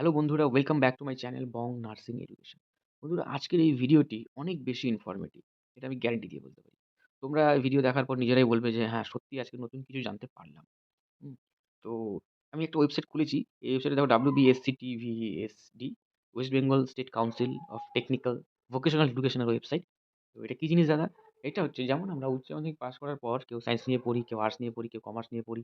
Hello বন্ধুরা welcome back to my channel Bong nursing education বন্ধুরা, আজকের এই ভিডিওটি অনেক বেশি ইনফরমেটিভ এটা আমি গ্যারেন্টি দিয়ে বলতে পারি। তোমরা ভিডিও দেখার পর নিজেরাই বলবে যে হ্যাঁ সত্যি আজকে নতুন কিছু জানতে পারলাম। তো আমি একটা ওয়েবসাইট খুলেছি, এই ওয়েবসাইটে দেখো W BSC TVSD West Bengal state council of technical vocational এডুকেশনের ওয়েবসাইট তো এটা কী জিনিস দাদা? এটা হচ্ছে, যেমন আমরা উচ্চ মাধ্যমিক পাস করার পর কেউ সায়েন্স নিয়ে পড়ি, কেউ আর্টস নিয়ে পড়ি, কেউ কমার্স নিয়ে পড়ি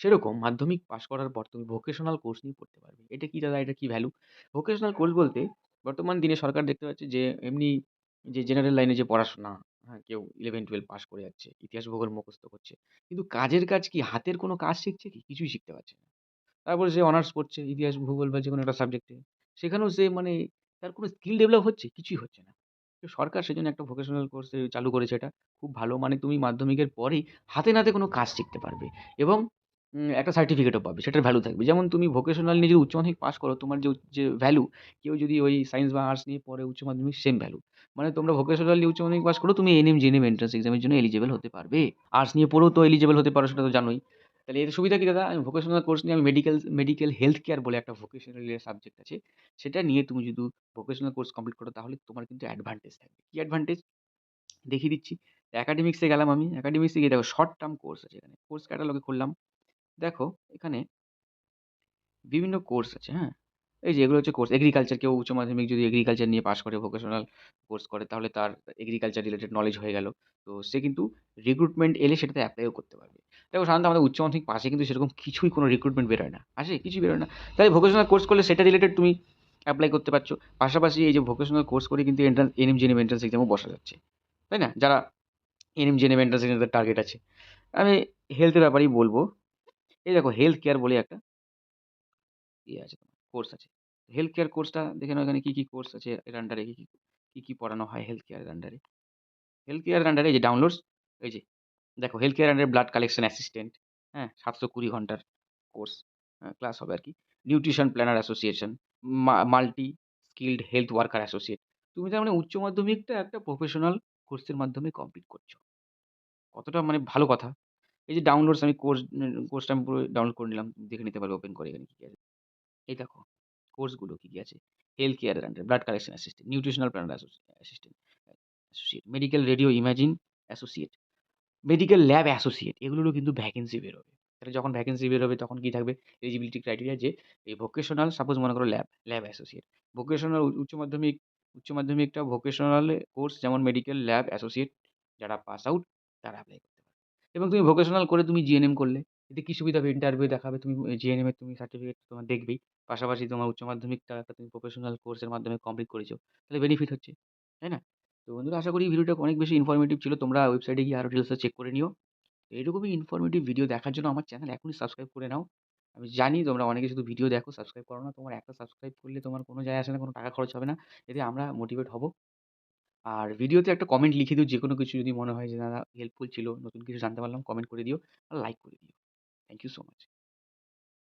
সেরকম মাধ্যমিক পাস করার পর তুমি ভোকেশনাল কোর্স নিয়ে পড়তে পারবে। এটা কী দাদা? এটা কি ভ্যালু? ভোকেশনাল কোর্স বলতে বর্তমান দিনে সরকার দেখতে পাচ্ছে যে এমনি যে জেনারেল লাইনে যে পড়াশোনা, হ্যাঁ? কেউ 11-12 পাস করে যাচ্ছে। ইতিহাস, ভূগোল মুখস্থ করছে। কিন্তু কাজের কাজ কি? হাতের কোনো কাজ শিখছে কি? কিছুই শিখতে পারছে না। তারপরে সে অনার্স পড়ছে ইতিহাস, ভূগোল বা যে কোনো একটা সাবজেক্টে। সেখানেও সে মানে তার কোনো স্কিল ডেভেলপ হচ্ছে? কিছুই হচ্ছে না। তো সরকার সেজন্য একটা ভোকেশনাল কোর্স চালু করেছে এটা। খুব ভালো মানে তুমি মাধ্যমিকের পরেই হাতে নাতে কোনো কাজ শিখতে পারবে এবং একটা সার্টিফিকেটও পাবে। সেটার ভ্যালু থাকবে। যেমন তুমি ভোকেশনাল নিয়ে যদি উচ্চ মাধ্যমিক পাস করো, তোমার যে, যে ভ্যালু কেউ যদি ওই সায়েন্স বা আর্টস নিয়ে পড়ে উচ্চ মাধ্যমিক সেম ভ্যালু। মানে তোমরা ভোকেশনাল নিয়ে উচ্চ মাধ্যমিক পাস করো, তুমি এএনএম, জিএনএম এন্ট্রান্স এক্সামের জন্য এলিজিবল হতে পারবে। আর্টস নিয়ে পড়েও তো এলিজিবল হতে পারো সেটা তো জানোই। তাহলে এর সুবিধা কি দাদা? আমি ভোকেশনাল কোর্স নিয়ে আমি মেডিকেল, মেডিকেল হেলথ কেয়ার বলে একটা ভোকেশনাল সাবজেক্ট আছে। সেটা নিয়ে তুমি যদি ভোকেশনাল কোর্স কমপ্লিট করো তাহলে তোমার কিন্তু অ্যাডভান্টেজ থাকবে। কী অ্যাডভান্টেজ? দেখিয়ে দিচ্ছি। একাডেমিক্স এ গেলাম আমি। একাডেমিক্স এ গিয়ে দেখো শর্ট টার্ম কোর্স আছে এখানে। কোর্স ক্যাটালগে খুললাম। দেখো এখানে বিভিন্ন কোর্স আছে, হ্যাঁ? এই যে এগুলো হচ্ছে কোর্স। এগ্রিকালচার কেউ উচ্চ মাধ্যমিক যদি এগ্রিকালচার নিয়ে পাস করে ভোকেশনাল কোর্স করে তাহলে তার এগ্রিকালচার রিলেটেড নলেজ হয়ে গেল। তো সে কিন্তু রিক্রুটমেন্ট এলে সেটাতে অ্যাপ্লাইও করতে পারবে। দেখো সাধারণত আমাদের উচ্চ মাধ্যমিক পাশে কিন্তু সেরকম কিছুই কোনো রিক্রুটমেন্ট বেরোয় না। আসে? কিছুই বেরোয় না। তাই ভোকেশনাল কোর্স করলে সেটা রিলেটেড তুমি অ্যাপ্লাই করতে পারছ। পাশাপাশি এই যে ভোকেশনাল কোর্স করে কিন্তু এন্ট্রান্স এএনএম, জিএনএম এন্ট্রান্স এক্সামও বসা যাচ্ছে। তাই না? যারা এএনএম, জিএনএম এন্ট্রান্স এক্সামের টার্গেট আছে। আমি হেলথের ব্যাপারেই বলব। এই দেখো হেলথ কেয়ার বলে একটা ইয়ে আছে কোর্স আছে। হেলথ কেয়ার কোর্সটা দেখে নাও এখানে কী কী কোর্স আছে এর আন্ডারে কী কী কী কি পড়ানো হয় হেলথ কেয়ারের আন্ডারে। হেলথ কেয়ারের আন্ডারে এই যে ডাউনলোডস এই যে দেখো হেলথ কেয়ার আন্ডারে ব্লাড কালেকশন অ্যাসিস্ট্যান্ট, হ্যাঁ? ৭২০ ঘণ্টার কোর্স আ ক্লাস হবে আর কি nutrition planner association, multi skilled health worker associate. তুমি তার মানে উচ্চ মাধ্যমিকটা একটা প্রফেশনাল কোর্সের মাধ্যমে কমপ্লিট করছ। কতটা মানে ভালো কথা। এই যে ডাউনলোডস আমি কোর্স কোর্সটা আমি পুরো ডাউনলোড করে নিলাম। দেখে নিতে পারবে ওপেন করে এখানে কি, আছে। এই দেখো কোর্সগুলো কী কী আছে। হেলথ কেয়ারের আন্ডারে blood collection assistant, nutritional planner associate assistant associate, medical radio imaging associate, medical lab associate এগুলোরও কিন্তু ভ্যাকেন্সি বেরোবে। তাহলে যখন ভ্যাকেন্সি বেরোবে তখন কি থাকবে এলিজিবিলিটি ক্রাইটেরিয়া যে এই ভোকেশনাল সাপোজ মনে করো ল্যাব, ল্যাব অ্যাসোসিয়েট। ভোকেশনাল উচ্চ মাধ্যমিক উচ্চ মাধ্যমিকটা ভোকেশনাল কোর্স যেমন মেডিকেল ল্যাব অ্যাসোসিয়েট যারা পাস আউট তারা অ্যাপ্লাই। এবং তুমি ভোকেশনাল করে তুমি জিএনএম করলে এতে কী সুবিধা হবে ইন্টারভিউ দেখাবে তুমি জিএনএম এর তুমি সার্টিফিকেট তোমার দেখবেই। পাশাপাশি তোমার উচ্চ মাধ্যমিকটা একটা তুমি প্রফেশনাল কোর্সের মাধ্যমে কমপ্লিট করেছ। তাহলে বেনিফিট হচ্ছে। তাই না? তো বন্ধুরা আশা করি ভিডিওটা অনেক বেশি ইনফরমেটিভ ছিল। তোমরা ওয়েবসাইটে গিয়ে আরও ডিটেইলসে চেক করে নিও। এরকমই ইনফরমেটিভ ভিডিও দেখার জন্য আমার চ্যানেল এখনই সাবস্ক্রাইব করে নাও। আমি জানি তোমরা অনেকে শুধু ভিডিও দেখো সাবস্ক্রাইব করো না। তোমার একটা সাবস্ক্রাইব করলে তোমার কোনো যায় আসে না, কোনো টাকা খরচ হবে না। এতে আমরা মোটিভেট হব। আর ভিডিওতে একটা কমেন্ট লিখে দিও যে কোনো কিছু যদি মনে হয় যে দাদা হেল্পফুল ছিল, নতুন কিছু জানতে পারলাম কমেন্ট করে দিও আর লাইক করে দিও। Thank you so much.